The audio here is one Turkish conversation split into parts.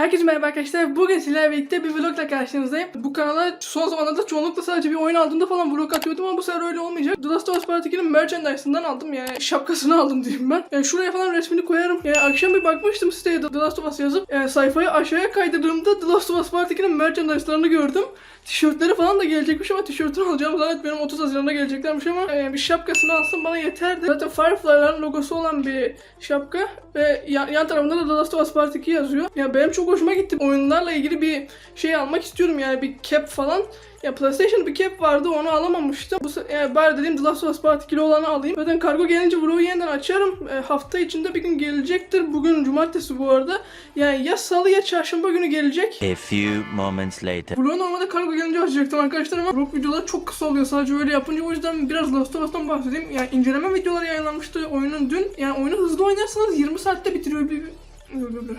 Herkese merhaba arkadaşlar. Bugün sizlerle birlikte bir vlogla karşınızdayım. Bu kanala son zamanlarda çoğunlukla sadece bir oyun aldığımda falan vlog atıyordum ama bu sefer öyle olmayacak. The Last of Us Part 2'nin merchandise'ından aldım yani şapkasını aldım diyeyim ben. Yani şuraya falan resmini koyarım. Yani akşam bir bakmıştım siteye The Last of Us yazıp yani sayfayı aşağıya kaydırdığımda The Last of Us Part 2'nin merchandise'larını gördüm. Tişörtleri falan da gelecekmiş ama tişörtünü alacağım. Benim 30 Haziran'da geleceklermiş ama e, bir şapkasını alsam bana yeterdi. Zaten Firefly'ların logosu olan bir şapka ve yan, yan tarafında da The Last of Us Part 2 yazıyor. Ya benim çok hoşuma gitti. Oyunlarla ilgili bir şey almak istiyorum yani bir cap falan. Ya PlayStation bir cap vardı onu alamamıştım. Bu yani bari dedim The Last of Us Part 2'li olanı alayım. Zaten kargo gelince vlogu yeniden açarım. E, hafta içinde bir gün gelecektir. Bugün cumartesi bu arada. Yani ya salı ya çarşamba günü gelecek. A few moments later. Vlogu normalde kargo gelince açacaktım arkadaşlar ama vlog videoları çok kısa oluyor sadece öyle yapınca o yüzden biraz Last of Us'tan bahsedeyim. Yani inceleme videoları yayınlanmıştı oyunun dün. Yani oyunu hızlı oynarsanız 20 saatte bitiriyor bir... bir- bir- bir-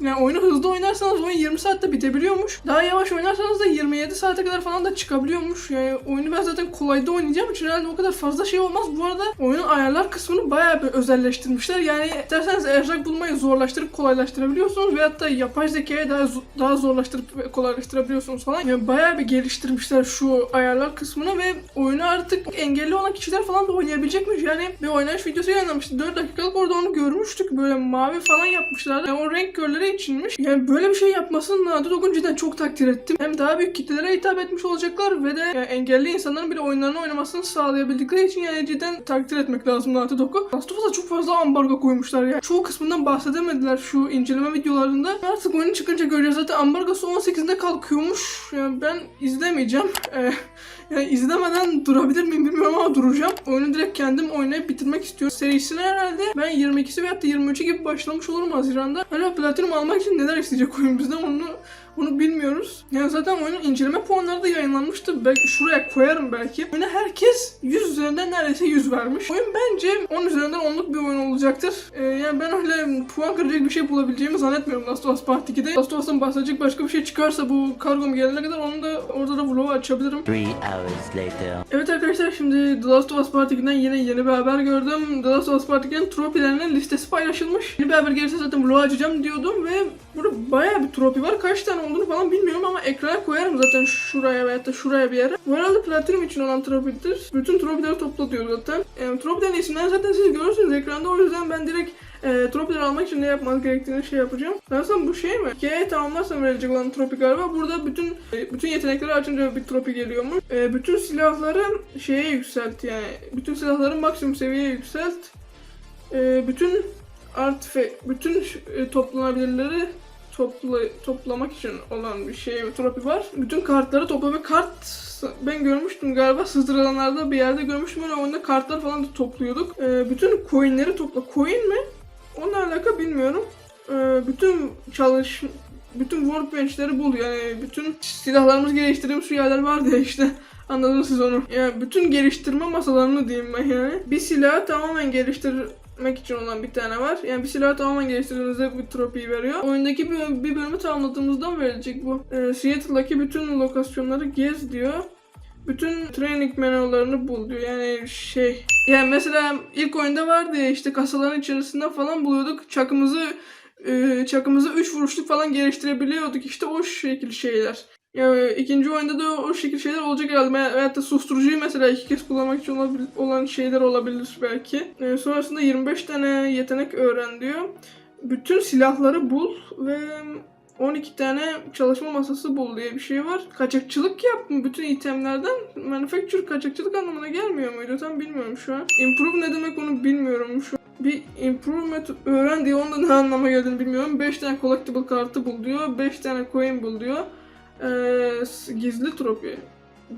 yani oyunu hızlı oynarsanız oyun 20 saatte bitebiliyormuş. Daha yavaş oynarsanız da 27 saate kadar falan da çıkabiliyormuş. Yani oyunu ben zaten kolayda oynayacağım için herhalde o kadar fazla şey olmaz. Bu arada oyunun ayarlar kısmını bayağı bir özelleştirmişler. Yani isterseniz erzak bulmayı zorlaştırıp kolaylaştırabiliyorsunuz veyahut da yapay zekayı daha daha zorlaştırıp kolaylaştırabiliyorsunuz falan. Yani bayağı bir geliştirmişler şu ayarlar kısmını ve oyunu artık engelli olan kişiler falan da oynayabilecekmiş. Yani bir oynanış videosu yayınlamıştı. 4 dakikalık orada onu görmüştük. Böyle mavi falan yapmışlardı. Yani o renk körleri içinmiş. Yani böyle bir şey yapmasını Naughty Dog'un cidden çok takdir ettim. Hem daha büyük kitlelere hitap etmiş olacaklar ve de yani engelli insanların bile oyunlarını oynamasını sağlayabildikleri için yani cidden takdir etmek lazım Naughty Dog'u. Last of Us'a çok fazla ambargo koymuşlar ya. Çoğu kısmından bahsedemediler şu inceleme videolarında. Artık oyun çıkınca göreceğiz. Zaten ambargosu 18'inde kalkıyormuş. Yani ben izlemeyeceğim. Ee, yani izlemeden durabilir miyim bilmiyorum ama duracağım. Oyunu direkt kendim oynayıp bitirmek istiyorum. Serisine herhalde ben 22'si veyahut da 23'ü gibi başlamış olurum Haziran'da. Hala Platinum almak için neler isteyecek oyun bizden onu onu bilmiyoruz. Yani zaten oyunun inceleme puanları da yayınlanmıştı. Belki şuraya koyarım belki. Oyuna herkes 100 üzerinden neredeyse 100 vermiş. Oyun bence 10 üzerinden 10'luk bir oyun olacaktır. Ee, yani ben öyle puan kıracak bir şey bulabileceğimi zannetmiyorum Last of Us Part 2'de. Last of Us'tan bahsedecek başka bir şey çıkarsa bu kargom gelene kadar onu da orada da vlogu açabilirim. Three hours later. Evet arkadaşlar şimdi The Last of Us Part 2'den yine yeni bir haber gördüm. The Last of Us Part 2'nin tropilerinin listesi paylaşılmış. Yeni bir haber gelirse zaten vlog açacağım diyordum ve burada bayağı bir tropi var. Kaç tane olduğunu falan bilmiyorum ama ekrana koyarım zaten şuraya veya da şuraya bir yere. Bu herhalde Platinum için olan tropidir. Bütün tropileri topla diyor zaten. E, tropilerin isimlerini zaten siz görürsünüz ekranda o yüzden ben direkt e, tropileri almak için ne yapmanız gerektiğini şey yapacağım. Zaten bu şey mi? Hikayeyi tamamlarsam verilecek olan tropi galiba. Burada bütün e, bütün yetenekleri açınca bir tropi geliyormuş. E, bütün silahları şeye yükselt yani. Bütün silahları maksimum seviyeye yükselt. E, bütün artife, bütün e, toplanabilirleri topla, toplamak için olan bir şey tropi var. Bütün kartları topla ve kart ben görmüştüm galiba sızdıranlarda bir yerde görmüştüm öyle oyunda kartlar falan da topluyorduk. Ee, bütün coinleri topla. Coin mi? Onunla alaka bilmiyorum. Ee, bütün çalış bütün workbench'leri bul yani bütün silahlarımız geliştirdiğimiz şu yerler vardı ya işte anladınız siz onu. Yani bütün geliştirme masalarını diyeyim ben yani. Bir silahı tamamen geliştirmek için olan bir tane var. Yani bir silahı tamamen geliştirdiğinizde bir tropiyi veriyor. Oyundaki bir, bir bölümü tamamladığımızda mı verecek bu? Ee, Seattle'daki bütün lokasyonları gez diyor. Bütün training menülerini bul diyor. Yani şey yani mesela ilk oyunda vardı ya işte kasaların içerisinde falan buluyorduk. Çakımızı e, çakımızı 3 vuruşluk falan geliştirebiliyorduk. İşte o şekil şeyler. Yani ikinci oyunda da o şekil şeyler olacak herhalde. Veya- Veyahut da susturucuyu mesela iki kez kullanmak için olan şeyler olabilir belki. E, sonrasında 25 tane yetenek öğren diyor. Bütün silahları bul ve 12 tane çalışma masası bul diye bir şey var. Kaçakçılık yap bütün itemlerden. Manufacture kaçakçılık anlamına gelmiyor muydu? Tam bilmiyorum şu an. Improve ne demek onu bilmiyorum şu an. Bir improvement öğren diye onda ne anlama geldiğini bilmiyorum. 5 tane collectible kartı bul diyor. 5 tane coin bul diyor. Ee, gizli tropi.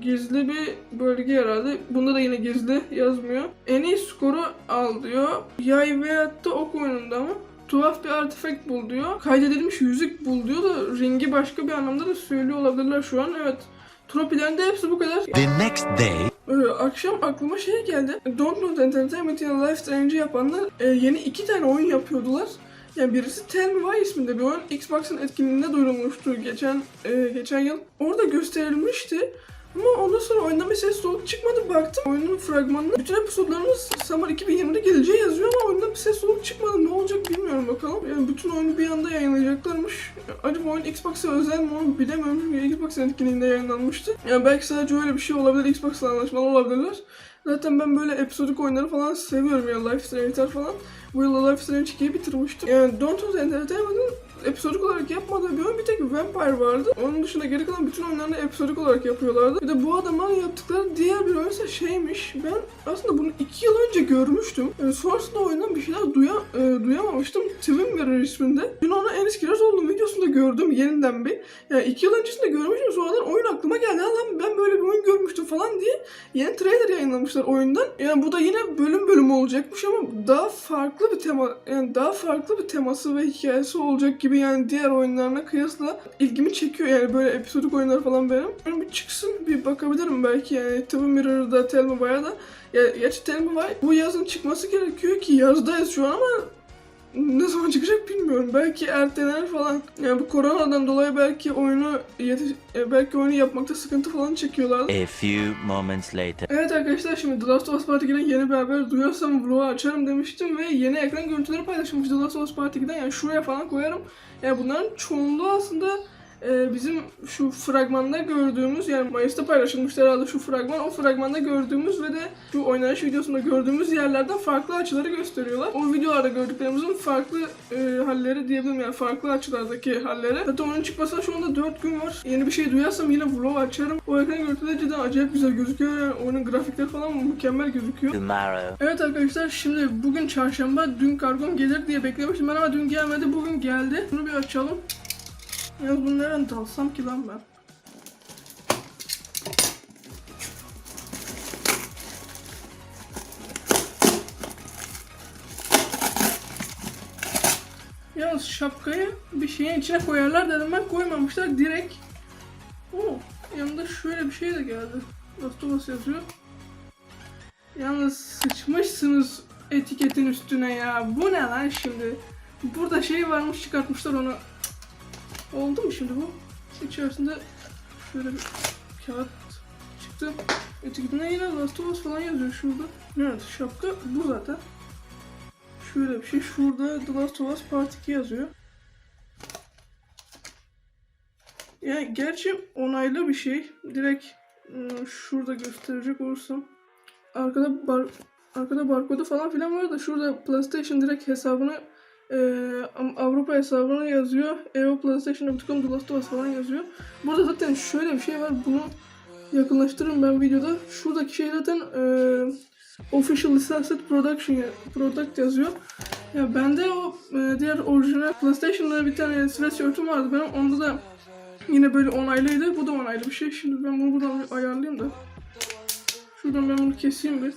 Gizli bir bölge herhalde. Bunda da yine gizli yazmıyor. En iyi skoru al diyor. Yay veyahut da ok oyununda mı? Tuhaf bir artifact bul diyor. Kaydedilmiş yüzük bul diyor da ringi başka bir anlamda da söylüyor olabilirler şu an. Evet. Tropilerin de hepsi bu kadar. The next day. Ee, akşam aklıma şey geldi. Don't Know Entertainment yine Life Strange'i yapanlar e, yeni iki tane oyun yapıyordular. Yani birisi Tell Me Why isminde bir oyun. Xbox'ın etkinliğinde duyurulmuştu geçen e, geçen yıl. Orada gösterilmişti. Ama ondan sonra oyundan bir ses soluk çıkmadı. Baktım oyunun fragmanına. Bütün episodlarımız Summer 2020'de geleceği yazıyor ama oyundan bir ses soluk çıkmadı. Ne olacak bilmiyorum bakalım. Yani bütün oyunu bir anda yayınlayacaklarmış. Acaba oyun Xbox'a özel mi onu bilemiyorum. Çünkü Xbox etkinliğinde yayınlanmıştı. Yani belki sadece öyle bir şey olabilir. Xbox'la anlaşmalı olabilirler. Zaten ben böyle episodik oyunları falan seviyorum ya. Life Strange falan. Bu yıl Life Strange 2'yi bitirmiştim. Yani Don't Use Entertainment'ın episodik olarak yapmadığı bir oyun bir tek Vampire vardı. Onun dışında geri kalan bütün oyunlarını episodik olarak yapıyorlardı. Bir de bu adamların yaptıkları diğer bir oyunsa şeymiş. Ben aslında bunu iki yıl önce görmüştüm. Yani sonrasında oyundan bir şeyler duya, e, duyamamıştım. Twin Mirror isminde. Dün onu Enis Kirazoğlu'nun videosunda gördüm yeniden bir. Yani iki yıl öncesinde görmüştüm. Sonradan oyun aklıma geldi. "Ha Lan ben böyle bir oyun görmüştüm falan diye. Yeni trailer yayınlamışlar oyundan. Yani bu da yine bölüm bölüm olacakmış ama daha farklı bir tema yani daha farklı bir teması ve hikayesi olacak gibi yani diğer oyunlarına kıyasla ilgimi çekiyor. Yani böyle episodik oyunlar falan benim. Yani bir çıksın bir bakabilirim belki yani. Twin Mirror'da Tell Me Why'a da ya, gerçi Tell Me Why bu yazın çıkması gerekiyor ki yazdayız şu an ama ne zaman çıkacak bilmiyorum. Belki ertelenir falan. Yani bu koronadan dolayı belki oyunu yetiş- e, belki oyunu yapmakta sıkıntı falan çekiyorlar. A few moments later. Evet arkadaşlar şimdi The Last of Us Part 2'den yeni bir haber duyarsam vlogu açarım demiştim ve yeni ekran görüntüleri paylaşılmış The Last of Us Part 2'den yani şuraya falan koyarım. Yani bunların çoğunluğu aslında e, bizim şu fragmanda gördüğümüz yani Mayıs'ta paylaşılmıştı herhalde şu fragman. O fragmanda gördüğümüz ve de şu oynanış videosunda gördüğümüz yerlerden farklı açıları gösteriyorlar. O videolarda gördüklerimizin farklı e, halleri diyebilirim yani farklı açılardaki halleri. Zaten oyunun çıkmasına şu anda 4 gün var. Yeni bir şey duyarsam yine vlog açarım. O ekran görüntüleri cidden acayip güzel gözüküyor. Yani oyunun grafikleri falan mükemmel gözüküyor. Tomorrow. Evet arkadaşlar şimdi bugün çarşamba dün kargom gelir diye beklemiştim ben ama dün gelmedi bugün geldi. Bunu bir açalım. Yalnız bunu nereden dalsam ki lan ben? Yalnız şapkayı bir şeyin içine koyarlar dedim ben koymamışlar direkt. Oo, yanında şöyle bir şey de geldi. Us yazıyor. Yalnız sıçmışsınız etiketin üstüne ya. Bu ne lan şimdi? Burada şey varmış çıkartmışlar onu. Oldu mu şimdi bu? İçerisinde şöyle bir kağıt çıktı. Etiketine yine Last of Us falan yazıyor şurada. Evet şapka bu zaten. Şöyle bir şey. Şurada The Last of Us Part 2 yazıyor. Yani gerçi onaylı bir şey. Direkt ıı, şurada gösterecek olursam. Arkada bar arkada barkodu falan filan var da şurada PlayStation direkt hesabını Am- Avrupa hesabına yazıyor. EU PlayStation.com The Last of Us falan yazıyor. Burada zaten şöyle bir şey var. Bunu yakınlaştırırım ben videoda. Şuradaki şey zaten eee Official Licensed Production Product yazıyor. Ya bende o e, diğer orijinal PlayStation'da bir tane sweatshirt'üm vardı benim. Onda da yine böyle onaylıydı. Bu da onaylı bir şey. Şimdi ben bunu buradan ayarlayayım da. Şuradan ben bunu keseyim bir.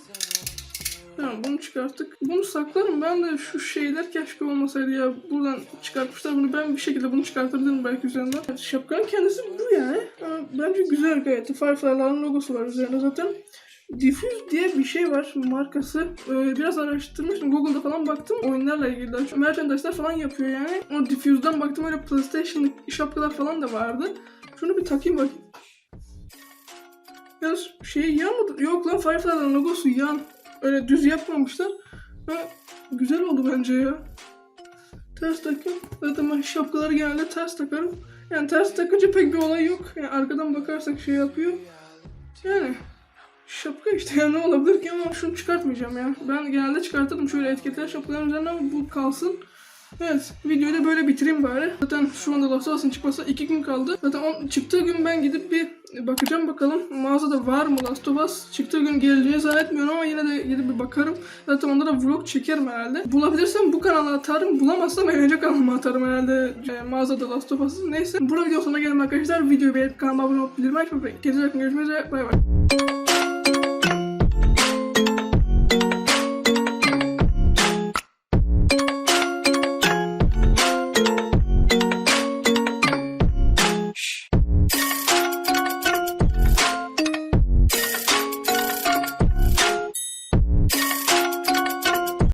Tamam bunu çıkarttık. Bunu saklarım. Ben de şu şeyler keşke olmasaydı ya. Buradan çıkartmışlar bunu. Ben bir şekilde bunu çıkartabilirim belki üzerinden. Şapkanın kendisi bu yani. Ama Bence güzel gayet. Firefly'ların logosu var üzerinde zaten. Diffuse diye bir şey var markası. Ee, biraz araştırmıştım. Google'da falan baktım. Oyunlarla ilgili. daha çok Merchandise'lar falan yapıyor yani. O Diffuse'dan baktım öyle PlayStation şapkalar falan da vardı. Şunu bir takayım bakayım. Yalnız şey yan mı? Yok lan Firefly'ların logosu yan. Öyle düz yapmamışlar. Ha, güzel oldu bence ya. Ters takayım. Zaten ben şapkaları genelde ters takarım. Yani ters takınca pek bir olay yok. Yani arkadan bakarsak şey yapıyor. Yani şapka işte ya ne olabilir ki ama şunu çıkartmayacağım ya. Ben genelde çıkartırdım şöyle etiketler şapkaların üzerine ama bu kalsın. Evet, videoyu da böyle bitireyim bari. Zaten şu anda Last Us'ın çıkmasına 2 gün kaldı. Zaten on, çıktığı gün ben gidip bir bakacağım bakalım. Mağazada var mı Last of Us? Çıktığı gün geleceğini zannetmiyorum ama yine de gidip bir bakarım. Zaten onda da vlog çekerim herhalde. Bulabilirsem bu kanala atarım. Bulamazsam eğlence kanalıma atarım herhalde. E, mağazada Last of Us'ı. Neyse. Burada video sonuna gelin arkadaşlar. Videoyu beğenip kanalıma abone olup bildirim açmayı unutmayın. Kendinize bakın. Görüşmek üzere. Bay bay.